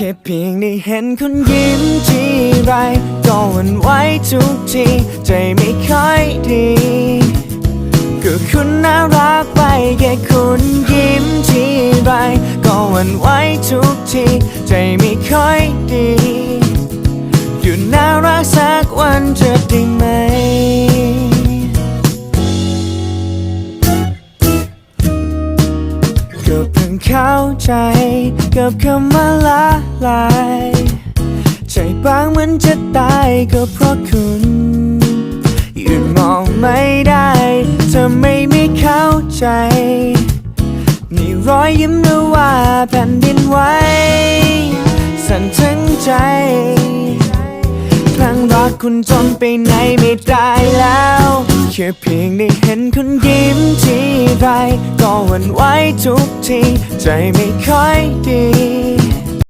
แค่เพียงได้เห็นคุณยิ้มทีไรก็หวั่นไหวทุกทีใจไม่ค่อยดีก็คุณน่ารักไปแค่คุณยิ้มทีไรก็หวั่นไหวทุกทีใจไม่ค่อยดีหยุดน่ารักสักวันจะด้ไก็เพิ่งเข้าใจกับคำว่าละลาย ใจบางเหมือนจะตายก็เพราะคุณหยุดมองไม่ได้เธอไม่ไม่เข้าใจนี่รอยยิ้มหรือว่าแผ่นดินไหวสั่นทั้งใจครั้งรักคุณจนไปไหนไม่ได้แล้ว แค่เพียงได้เห็นคุณยิ้มที ไรก็หวั่นไหวทุกทีใจไม่ค่อยดี